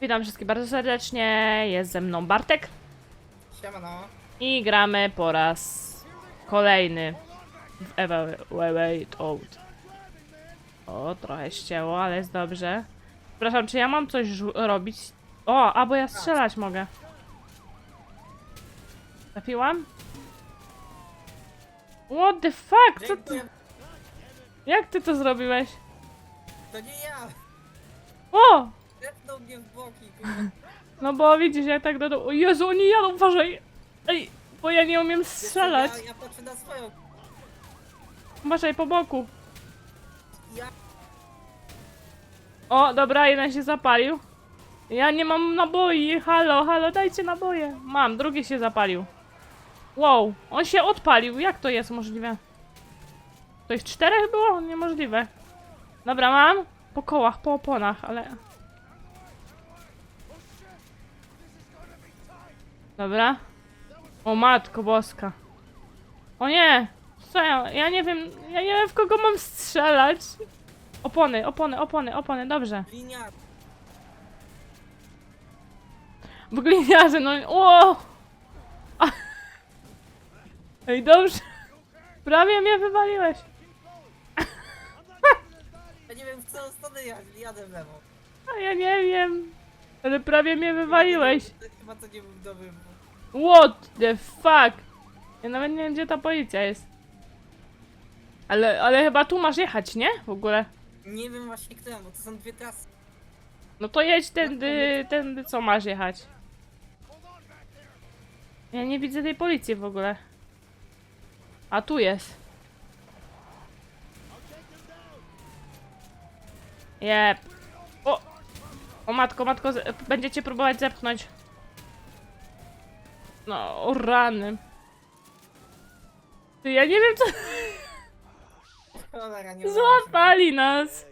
Witam wszystkich bardzo serdecznie. Jest ze mną Bartek Siemano. i gramy po raz kolejny w Evaluate Out. O, trochę ścięło, ale jest dobrze. Przepraszam, czy ja mam coś żu- robić? O, a bo ja strzelać mogę. Trafiłam? What the fuck? Co ty? Dziękuję. Jak ty to zrobiłeś? To nie ja. O! Zepnął mnie w boki. kurwa. No bo widzisz, jak tak do O Jezu, oni jadą, uważaj! Ej, bo ja nie umiem strzelać. Ja, ja patrzę na swoją. Uważaj po boku. Ja. O, dobra, jeden się zapalił. Ja nie mam naboi, halo, halo, dajcie naboje. Mam, drugi się zapalił. Wow, on się odpalił, jak to jest możliwe? To ich czterech było? Niemożliwe. Dobra, mam. Po kołach, po oponach, ale... Dobra. O matko boska. O nie! Co ja? Ja nie wiem, ja nie wiem w kogo mam strzelać. Opony, opony, opony, opony, dobrze. Linia. W gliniarze, no o! A. Ej, dobrze. Prawie mnie wywaliłeś. Ja nie wiem w którą stronę ja jadę w lewo. A ja nie wiem. Ale prawie mnie wywaliłeś. Chyba to nie był dobry. What the fuck? Ja nawet nie wiem, gdzie ta policja jest. Ale, ale chyba tu masz jechać, nie? W ogóle. Nie wiem właśnie którą, bo to są dwie trasy. No to jedź tędy, tędy co masz jechać. Ja nie widzę tej policji w ogóle. A tu jest. Jep. O! O matko, matko, będziecie próbować zepchnąć. No, o rany. Ty, ja nie wiem co... Cholera, nie Złapali nas.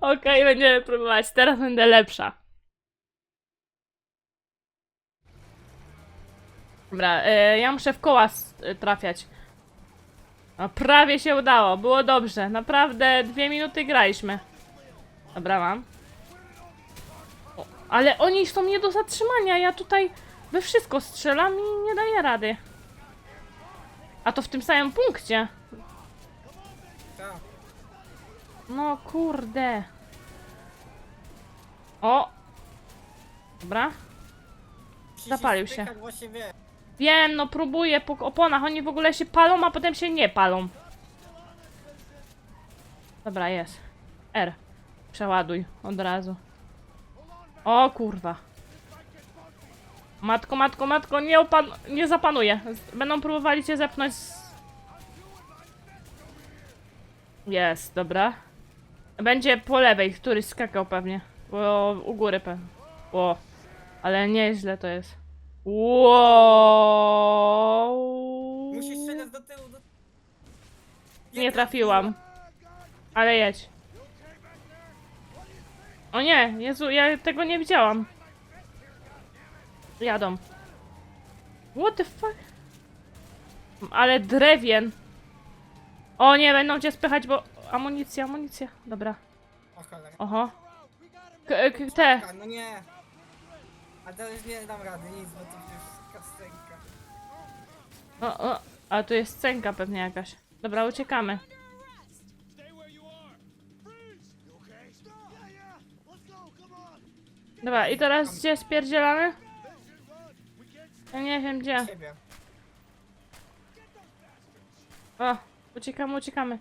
Okej, będziemy próbować. Teraz będę lepsza. Dobra, e, ja muszę w koła e, trafiać. No, prawie się udało, było dobrze. Naprawdę dwie minuty graliśmy. Dobra, mam. Ale oni są nie do zatrzymania. Ja tutaj we wszystko strzelam i nie daję rady. A to w tym samym punkcie. Tak. No kurde. O! Dobra. Zapalił się. Wiem, no próbuję po oponach. Oni w ogóle się palą, a potem się nie palą. Dobra, jest. R. Przeładuj od razu. O kurwa. Matko, matko, matko, nie, opan nie zapanuję. Będą próbowali cię zepchnąć z... Jest, dobra. Będzie po lewej, któryś skakał pewnie. Bo u góry pewnie. O, ale nieźle to jest. Wow. Musisz strzelać do tyłu. Do... Nie trafiłam. Ale jedź. O nie, Jezu, ja tego nie widziałam. Jadą. What the fuck? Ale drewien. O nie, będą cię spychać, bo... Amunicja, amunicja. Dobra. O cholera. Oho. K k te. No nie. A teraz nie dam rady, nic, bo to przecież kastenka. O, o. A tu jest scenka pewnie jakaś. Dobra, uciekamy. Dobra, i teraz gdzie spierdzielamy? Ja nie wiem gdzie. Ciebie. O, uciekamy, uciekamy.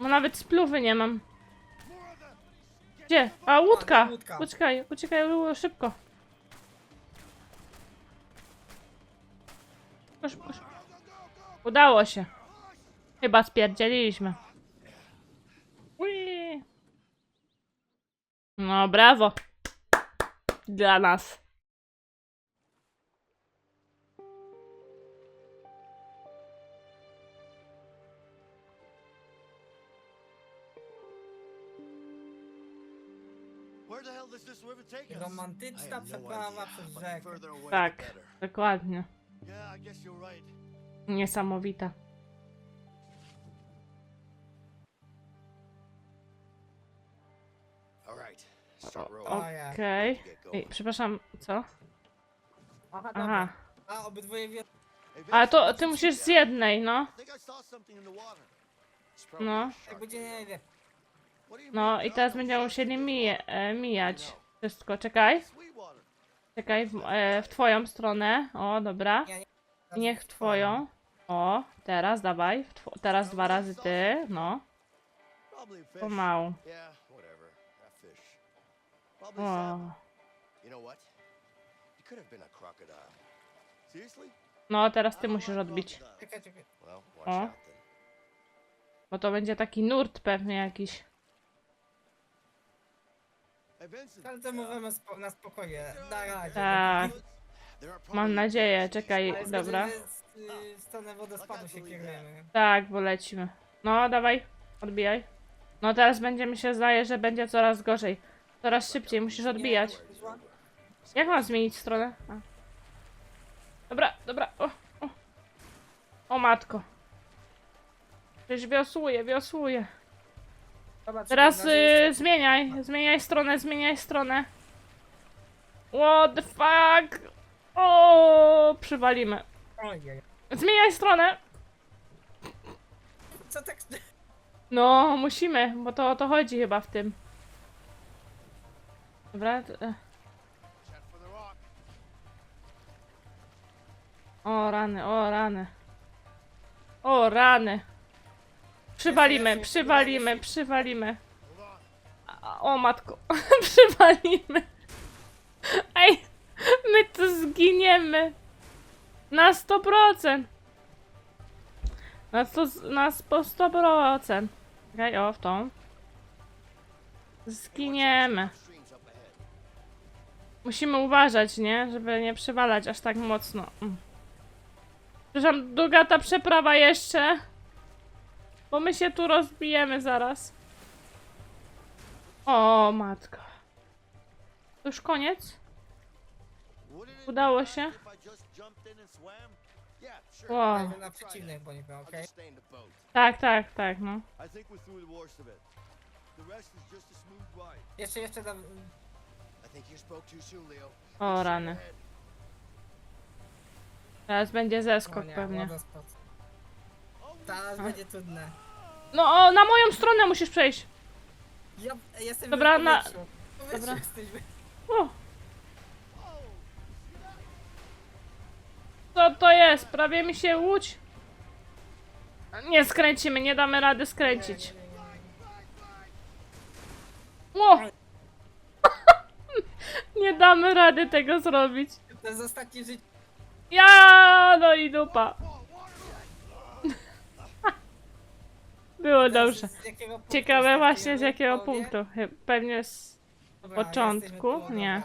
No nawet spluwy nie mam. Gdzie? A, łódka! Łódka. Uciekaj, uciekaj szybko. Udało się. Chyba spierdzieliliśmy. Ui. No, brawo. Dla nas. Romantyczna no przeprawa przez rzekę. Tak, dokładnie. Niesamowita. Okej. Ej, przepraszam, co? Aha. A, obydwoje wie... Ale to ty musisz z jednej, no. No. Jak będzie nie No i teraz będziemy musieli mije, e, mijać wszystko. Czekaj, czekaj, w, e, w twoją stronę. O, dobra. Niech w twoją. O, teraz dawaj. W two- teraz dwa razy ty, no. Pomału. Probably O. salmon. You know what? It could have been a crocodile. Seriously? No, teraz ty musisz odbić. O. Bo to będzie taki nurt pewnie jakiś. To mówimy spo, na spokojnie, na razie. Tak. Mam nadzieję, czekaj, Ale dobra. y, W stronę wodospadu się kierujemy. Tak, bo lecimy. No, dawaj, odbijaj. No teraz będzie mi się zdaje, że będzie coraz gorzej. Coraz szybciej, musisz odbijać. Jak mam zmienić stronę? A. Dobra, dobra, o, o. O matko. Przecież wiosłuję, wiosłuję. Teraz y, zmieniaj, zmieniaj stronę, zmieniaj stronę. What the fuck? O, przywalimy. Ojej. Zmieniaj stronę. Co tak... No, musimy, bo to o to chodzi chyba w tym. Dobra. O rany, o rany. O rany. Przywalimy, przywalimy, przywalimy. O matko, przywalimy. Ej, my tu zginiemy. Na 100%. Na, sto, na po 100%. Okej, o, w tą. Zginiemy. Musimy uważać, nie? Żeby nie przewalać aż tak mocno. Mm. Przepraszam, długa ta przeprawa jeszcze. Bo my się tu rozbijemy zaraz. O, matko. To już koniec? Udało się? Wow. Na przeciwnych, bo nie okej? Tak, tak, tak, no. Jeszcze, jeszcze dam... O, rany. Teraz będzie O zeskok nie, pewnie. Teraz będzie trudne. No, o, na moją stronę musisz przejść. Ja jestem Dobra, na- Dobra. jesteśmy. O. Co to jest? Prawie mi się łódź. Nie skręcimy, nie damy rady skręcić. O! Nie damy rady tego zrobić. To jest ostatnie życie. Ja, no i dupa. Było dobrze. Z jakiego punktu Ciekawe właśnie z jakiego Powie? punktu. Chy- Pewnie z Dobra, początku. jesteśmy tu, Nie.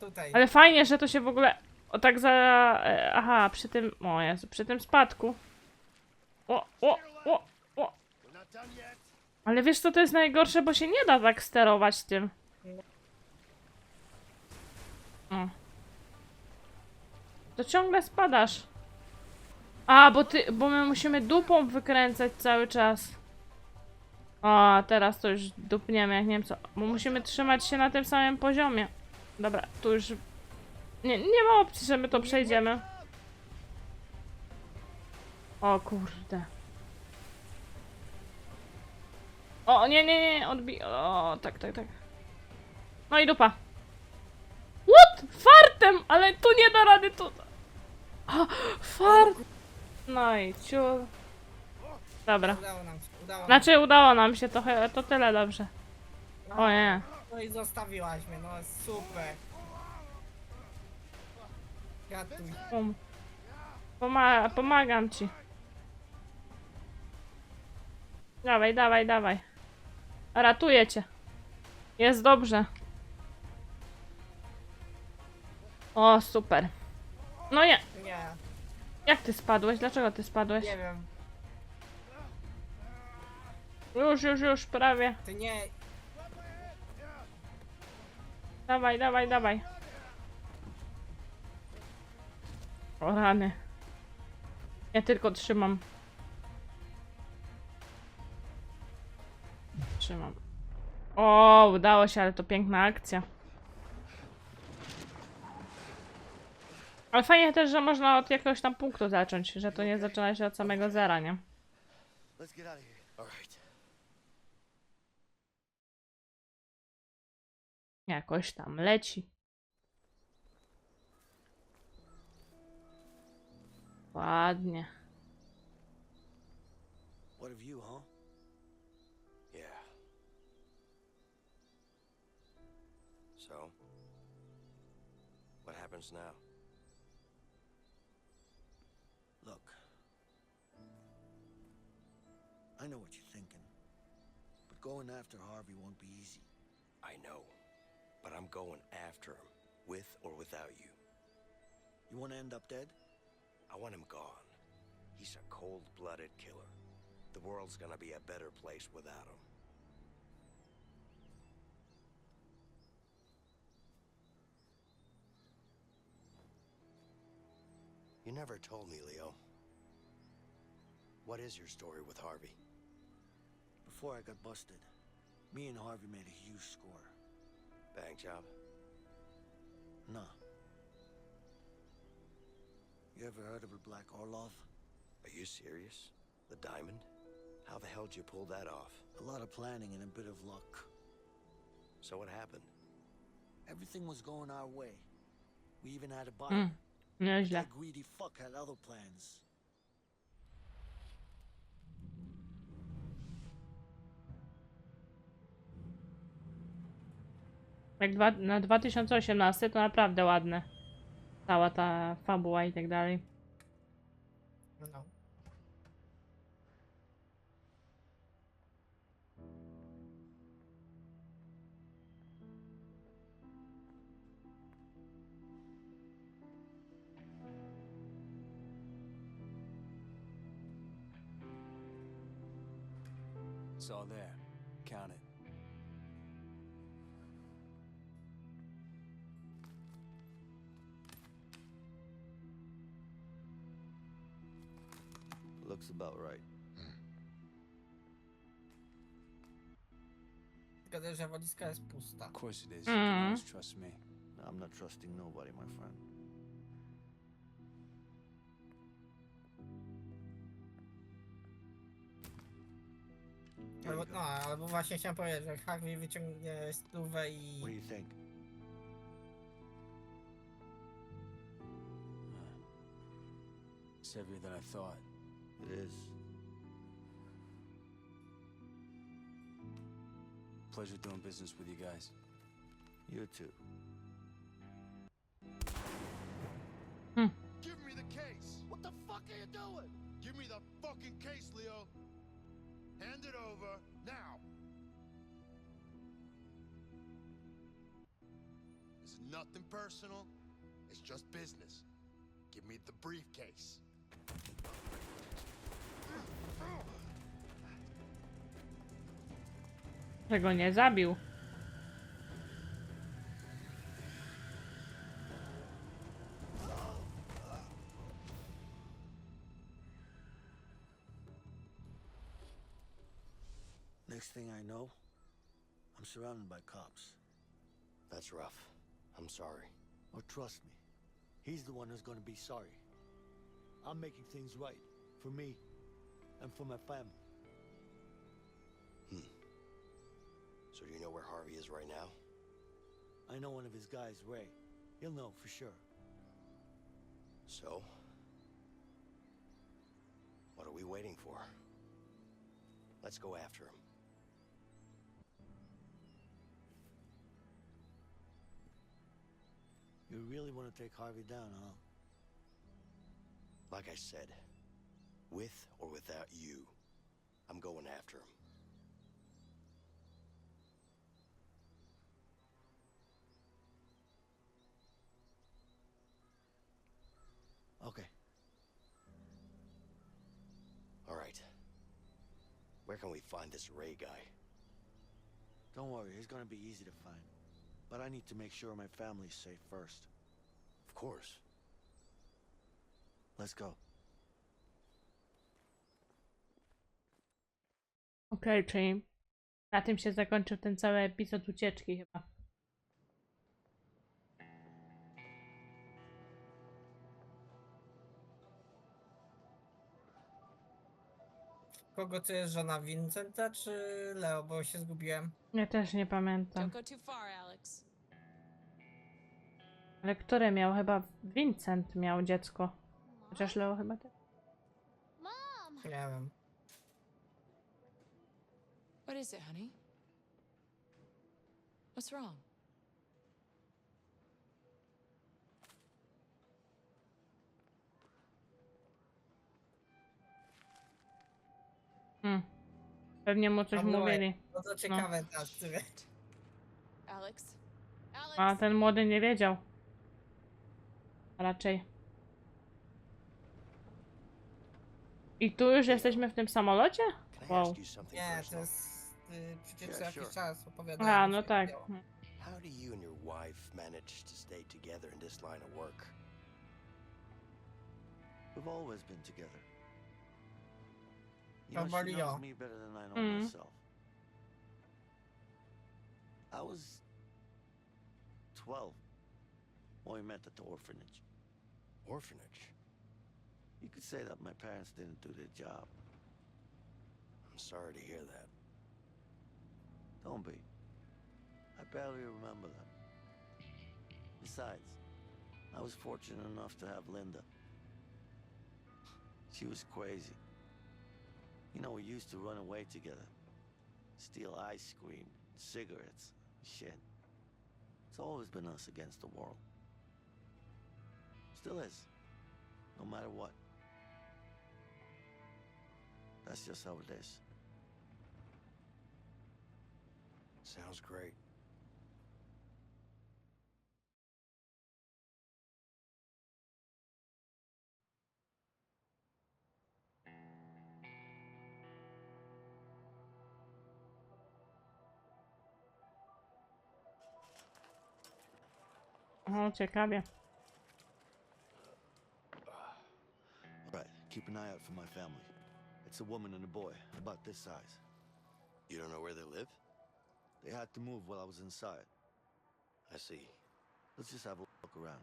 Tutaj. Ale fajnie, że to się w ogóle. O tak za. e, Aha, przy tym. O Jezu, przy tym spadku. O, o, o, o. Ale wiesz co to jest najgorsze, bo się nie da tak sterować tym. O. To ciągle spadasz. A, bo ty, bo my musimy dupą wykręcać cały czas. O, teraz to już dupniemy, jak nie wiem co. Bo musimy trzymać się na tym samym poziomie. Dobra, tu już... Nie, nie ma opcji, że my to przejdziemy. O kurde. O, nie, nie, nie, odbij... O, tak, tak, tak. No i dupa. Fartem! Ale tu nie da rady, tu... O, fart! No i ciur. Dobra. Udało nam się, udało nam Znaczy udało nam się, to, to tyle dobrze. się. O nie. No i zostawiłaś mnie, no super. Gratuj. Pom Poma pomagam ci. Dawaj, dawaj, dawaj. Ratuję cię. Jest dobrze. O, super. No nie. Nie, Jak ty spadłeś? Dlaczego ty spadłeś? nie wiem. Już, już, już, prawie. Ty nie, Dawaj, dawaj, dawaj. O rany. Ja tylko trzymam. Trzymam. O, udało się, ale to piękna akcja. Ale fajnie też, że można od jakiegoś tam punktu zacząć, że to nie zaczyna się od samego zera, nie? Let's get out of here. All right. Jakoś tam leci. Ładnie. What of you, huh? Yeah. So, what happens now? I know what you're thinking. But going after Harvey won't be easy. I know, but I'm going after him, with or without you. You want to end up dead? I want him gone. He's a cold-blooded killer. The world's gonna be a better place without him. You never told me, Leo. What is your story with Harvey? Before I got busted, me and Harvey made a huge score. Bank job? Nah. You ever heard of a Black Orlov? Are you serious? The diamond? How the hell did you pull that off? A lot of planning and a bit of luck. So what happened? Everything was going our way. We even had a buyer. Mm, nieźle. That greedy fuck had other plans. Jak dwa, na 2018 to naprawdę ładne. Cała ta fabuła i tak dalej. No. It's all there. About right. Tylko, że walizka jest pusta. Of course it is. You Mhm. can always trust me. I'm not trusting nobody, my friend. Albo, no, albo właśnie chciałem powiedzieć, że Harvey wyciągnie stówę i... What do you think? It's heavier than I thought. It is. Pleasure doing business with you guys. You too. Hmm. Give me the case. What the fuck are you doing? Give me the fucking case, Leo. Hand it over now. It's nothing personal. It's just business. Give me the briefcase. Że go nie zabił. Next thing I know, I'm surrounded by cops. That's rough. I'm sorry. Oh, trust me, he's the one who's gonna be sorry. I'm making things right for me and for my family. Hmm. So do you know where Harvey is right now? I know one of his guys, Ray. He'll know for sure. So? What are we waiting for? Let's go after him. You really want to take Harvey down, huh? Like I said, with or without you, I'm going after him. Okay. All right. Where can we find this Ray guy? Don't worry, he's gonna be easy to find. But I need to make sure my family's safe first. Of course. Let's go. Okej, okay, czyli na tym się zakończył ten cały epizod ucieczki chyba. Kogo to jest żona Vincenta czy Leo, bo się zgubiłem. Ja też nie pamiętam. Ale które miał? Chyba Vincent miał dziecko. Chociaż Leo chyba też. Nie wiem. What is it, honey? What's wrong? Hmm. Pewnie mu coś moje. mówili. No to ciekawe teraz, który. Alex? Alex? A ten młody nie wiedział. Raczej. I tu już jesteśmy w tym samolocie? Wow. Nie, to jest y, przecież co Yeah, jakiś sure. czas opowiadałem. A, no się tak. działo. How do you and your wife manage to stay together in this line of work? We've always been together. You know, she Nobody knows else. me better than I know Mm. myself. I was 12 when we met at the orphanage. Orphanage. You could say that my parents didn't do their job. I'm sorry to hear that. Don't be. I barely remember them. Besides, I was fortunate enough to have Linda. She was crazy. You know, we used to run away together, steal ice cream, cigarettes, shit. It's always been us against the world. Still is, no matter what. That's just how it is. Sounds great. O, ciekawie. Right, keep an eye out for my family. It's a woman and a boy, about this size. You don't know where they live? They had to move while I was inside. I see. Let's just have a look around.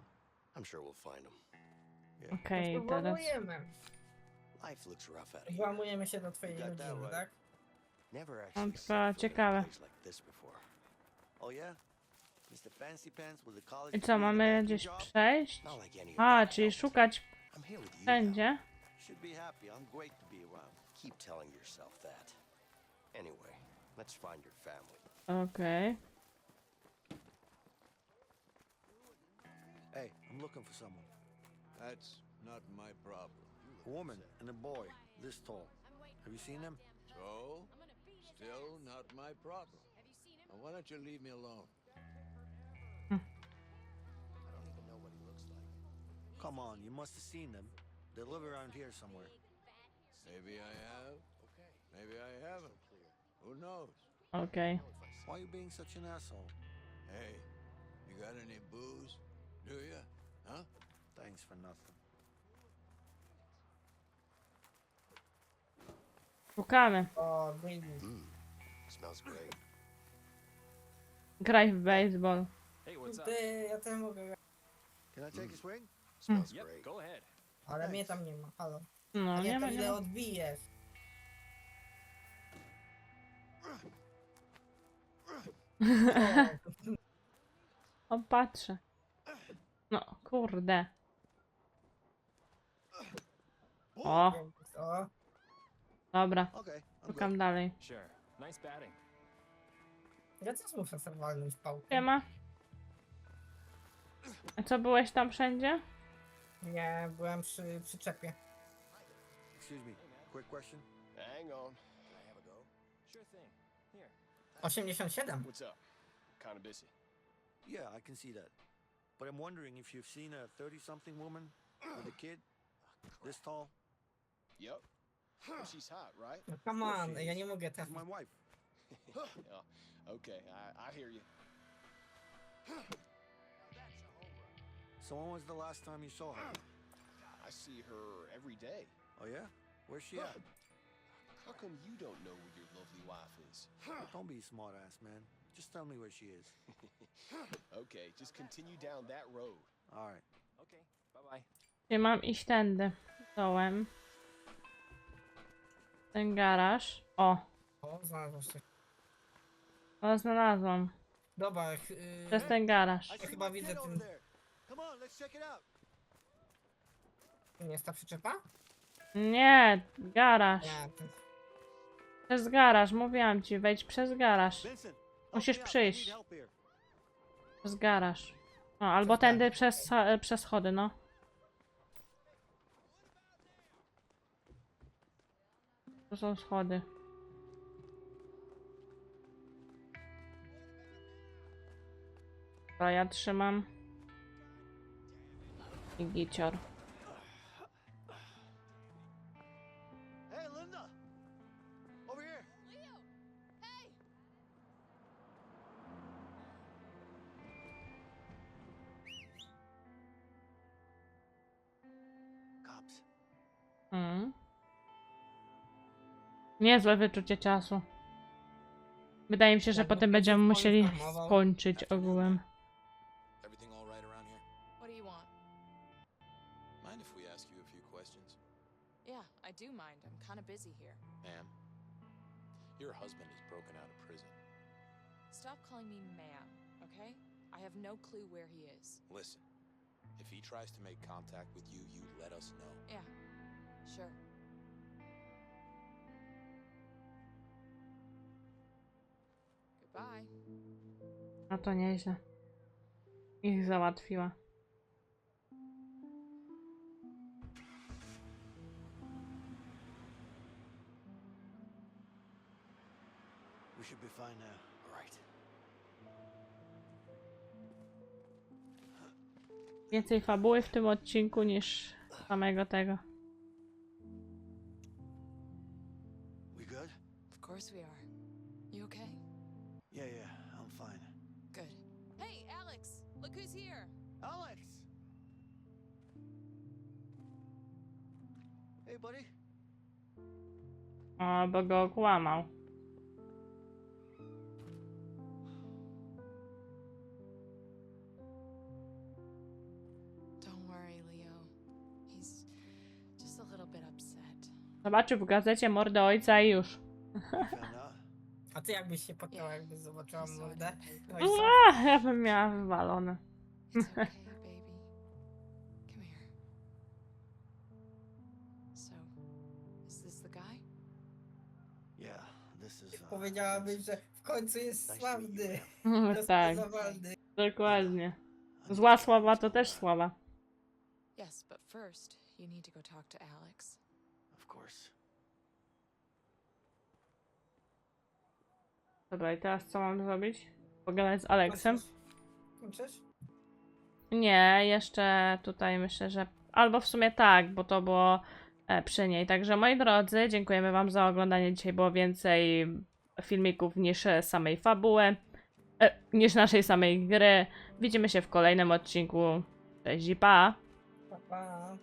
I'm sure we'll find them. Okej, No to teraz. Life looks rough out here. Włamujemy się do twojej Got that rodziny, right. tak? Never actually tylko set foot in a ciekawe. like this before. Oh yeah? Mr. Fancy Pants with the college I co, degree and the mamy banking gdzieś job? przejść? Not like any A, that czyli helped. szukać I'm here with you now. wszędzie. Should be happy. I'm great to be around. Keep telling yourself that. Anyway, let's find your family. Okej. Hey, I'm looking for someone. That's not my problem. A woman and a boy, this tall. Have you seen them? So, still not my problem. Now, why don't you leave me alone? Hmm. I don't even know what he looks like. Come on, you must have seen them. They live around here somewhere. Maybe I have. Maybe I haven't. Who knows? Okej. Why are you being such an asshole? Hey, you got any booze? Do you? Huh? Thanks for nothing. Szukamy. O, baby. Mmm, smells great. Graj w baseball. Hey, what's up? Ty, ja też mogę, Can I take mm. a swing? Smells Yep, great. go ahead. ale mnie tam nie ma, halo. No, A nie nie, ma, nie ile ma. odbijesz? O, patrzę. No, kurde. O, O, dobra. Okay, I'm good. Szukam dalej. Sure. Nice batting. ja też muszę sobie walnąć pałkę. Siema. A co, byłeś tam wszędzie? Nie, byłem przy przyczepie. Excuse me, quick question. Hang on. 87. What's up? Kinda busy. Yeah, I can see that. But I'm wondering if you've seen a 30 something woman with a kid this tall? Yep. Well, she's hot, right? No come on, she ja is. nie mogę She's my wife. yeah. Okay, I, I hear you. So when was the last time you saw her? I see her every day. Oh yeah? Where's she at? How come you don't know where your lovely wife is? Don't be a smart ass, man. Just tell me where she is. Okay, just continue down that road. All right. Okay. Bye bye. Gdzie mam iść tędy? Dołem. Ten garaż. O, O, znalazłem coś. o znalazłam. Dobra, ch- yy, Przez ten garaż. Ja chyba widzę ten... Come on, let's check it out. Jest ta przyczepa? Nie, garaż. Nie, to... Przez garaż, mówiłam ci, wejdź przez garaż. Musisz przyjść. Przez garaż. No, albo tędy przez, e, przez schody, no. To są schody. To ja trzymam. I gicior. Niezłe wyczucie czasu. Wydaje mi się, że Jakby potem będziemy musieli skończyć ogółem. Everything all right around here? What do you want? Mind if we ask you a few questions? Yeah, I do mind. I'm kind of busy here. Ma'am, your husband is broken out of prison. Stop calling me ma'am, okay? I have no clue where he is. Listen, if he tries to make contact with you, you let us know. Yeah, sure. No to nieźle. Ich załatwiła. We should be fine now. Right. Więcej fabuły w tym odcinku niż samego tego. We good? Of course we are. You okay? Yeah, yeah, I'm fine. Good. Hey, Alex! Look who's here! Alex! Hey, buddy. O, bo go okłamał. Don't worry, Leo. He's just a little bit upset. Zobaczył w gazecie mordę ojca i już. A ty jakbyś się poczuła, jakbyś zobaczyła mordę? No i co? Ua, ja bym miała wywalone. It's okay, baby. Come here. So, is this the guy? Yeah, this is. Uh, Powiedziałabyś, że w końcu jest sławny. tak, rozpoznawalny. dokładnie. Zła sława to też sława. Yes, but first, you need to go talk to Alex. Of course. Dobra, i teraz co mam zrobić? Pogadać z Aleksem? Kończysz? Nie, jeszcze tutaj myślę, że. Albo w sumie tak, bo to było e, przy niej. Także moi drodzy, dziękujemy Wam za oglądanie. Dzisiaj było więcej filmików niż samej fabuły, e, niż naszej samej gry. Widzimy się w kolejnym odcinku. Cześć i pa! Pa, pa.